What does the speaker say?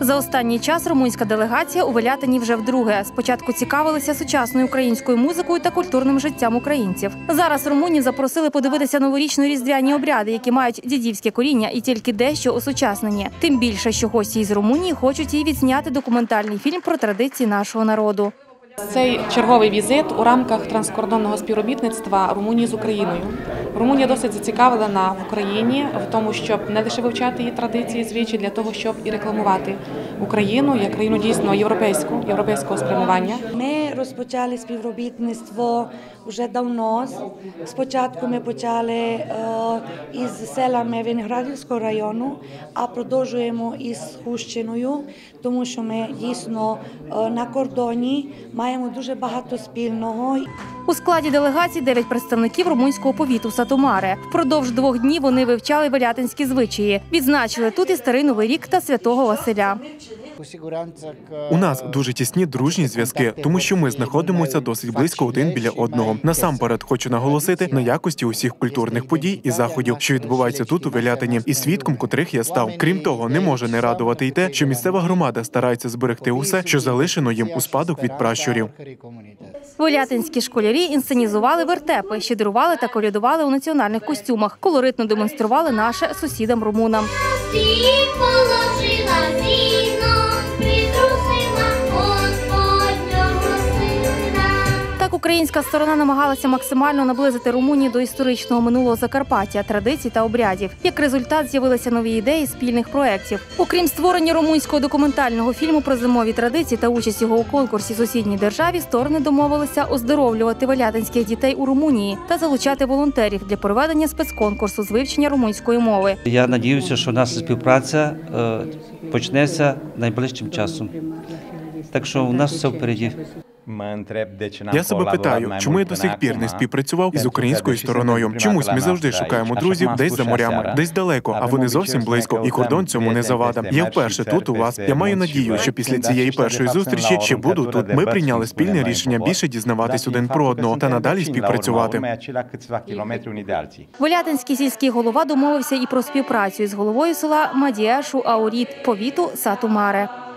За останній час румунська делегація у Велятині вже вдруге. Спочатку цікавилися сучасною українською музикою та культурним життям українців. Зараз румунів запросили подивитися новорічно-різдвяні обряди, які мають дідівське коріння і тільки дещо осучаснені. Тим більше, що гості із Румунії хочуть і відзняти документальний фільм про традиції нашого народу. Цей черговий візит у рамках транскордонного співробітництва Румунії з Україною. Румунія досить зацікавлена в Україні в тому, щоб не лише вивчати її традиції, звичаї для того, щоб і рекламувати Україну як країну дійсно європейську, європейського спрямування. Ми розпочали співробітництво вже давно. Спочатку ми почали е, із селами Виноградівського району, а продовжуємо із Хущиною, тому що ми дійсно е, на кордоні маємо дуже багато спільного. У складі делегації дев'ять представників румунського повіту Сатомаре. Впродовж двох днів вони вивчали велятинські звичаї. Відзначили тут і старий новий рік та святого Василя. У нас дуже тісні дружні зв'язки, тому що ми знаходимося досить близько один біля одного. Насамперед хочу наголосити на якості усіх культурних подій і заходів, що відбуваються тут у Велятині, і свідком котрих я став. Крім того, не може не радувати й те, що місцева громада старається зберегти усе, що залишено їм у спадок від пращурів. Велятинські школярі інсценізували вертепи, щедрували та колядували у національних костюмах. Колоритно демонстрували наше сусідам румунам. Положила українська сторона намагалася максимально наблизити Румунію до історичного минулого Закарпаття, традицій та обрядів. Як результат, з'явилися нові ідеї спільних проєктів. Окрім створення румунського документального фільму про зимові традиції та участь його у конкурсі сусідній державі, сторони домовилися оздоровлювати валятинських дітей у Румунії та залучати волонтерів для проведення спецконкурсу з вивчення румунської мови. Я надіюся, що наша співпраця е, почнеться найближчим часом. Так що у нас все впереді. Я себе питаю, чому я до сих пір не співпрацював із українською стороною. Чомусь ми завжди шукаємо друзів десь за морями, десь далеко, а вони зовсім близько, і кордон цьому не завада. Я вперше тут у вас. Я маю надію, що після цієї першої зустрічі ще буду тут. Ми прийняли спільне рішення більше дізнаватись один про одного та надалі співпрацювати. Волятинський сільський голова домовився і про співпрацю із головою села Мадіешу Ауріт повіту Сатумаре.